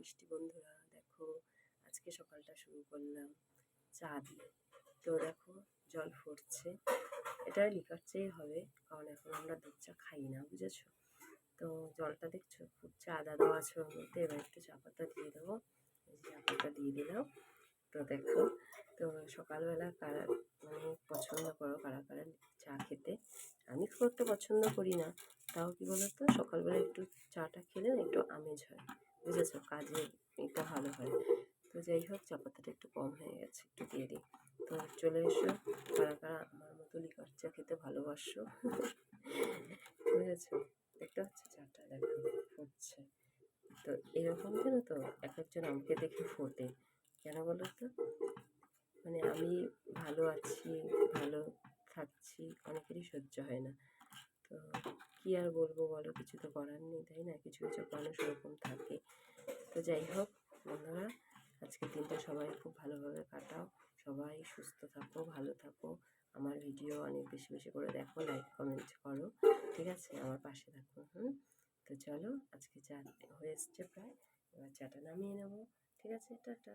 মিষ্টি বন্ধুরা, দেখো আজকে সকালটা শুরু করলাম চা দিয়ে। তো দেখো জল ফুটছে এটা লিকার চেয়ে হবে, কারণ এখন আমরা দুধ চা খাই না, বুঝেছ? তো জলটা দেখছ? ফুটছে, আদা দেওয়া আছে ওর মধ্যে, এবার একটু চা পাতা দিয়ে দেবো। চা পাতা দিয়ে দিলাম। তো দেখো, তো সকালবেলা কারা মানে পছন্দ করো কারা কারা চা খেতে। আমি খুব একটা পছন্দ করি না, তাও কী বলো তো সকালবেলা একটু চাটা খেলে একটু আমেজ হয়। বুঝেছ কাজে এটা ভালো হয়। তো যাই হোক চা পাতাটা একটু কম হয়ে গেছে, একটু দিয়ে দিই। তো চলে এসো, কারা কারা আমার মতো লিকার চা খেতে ভালোবাসো। বুঝেছ দেখতে পাচ্ছ চাটা দেখো ফুটছে। তো এরকম যেন তো, এক একজন আমাকে দেখে ফোটে। কেন বলো তো? মানে আমি ভালো আছি, ভালো থাকছি, অনেকেরই সহ্য হয় না। তো কী আর বলব বলো? কিছু তো করার নেই, তাই না? কিছু কিছু মানুষ ওরকম থাকে। তো যাই হোক, বন্ধুরা, আজকের দিনটা সবাই খুব ভালোভাবে কাটাও। সবাই সুস্থ থাকো, ভালো থাকো। আমার ভিডিও অনেক বেশি বেশি করে দেখো লাইক কমেন্ট করো, ঠিক আছে? আমার পাশে থাকো, হুম? তো চলো, আজকে চা হয়ে এসছে প্রায়। এবার চাটা নামিয়ে নেব, ঠিক আছে? টাটা!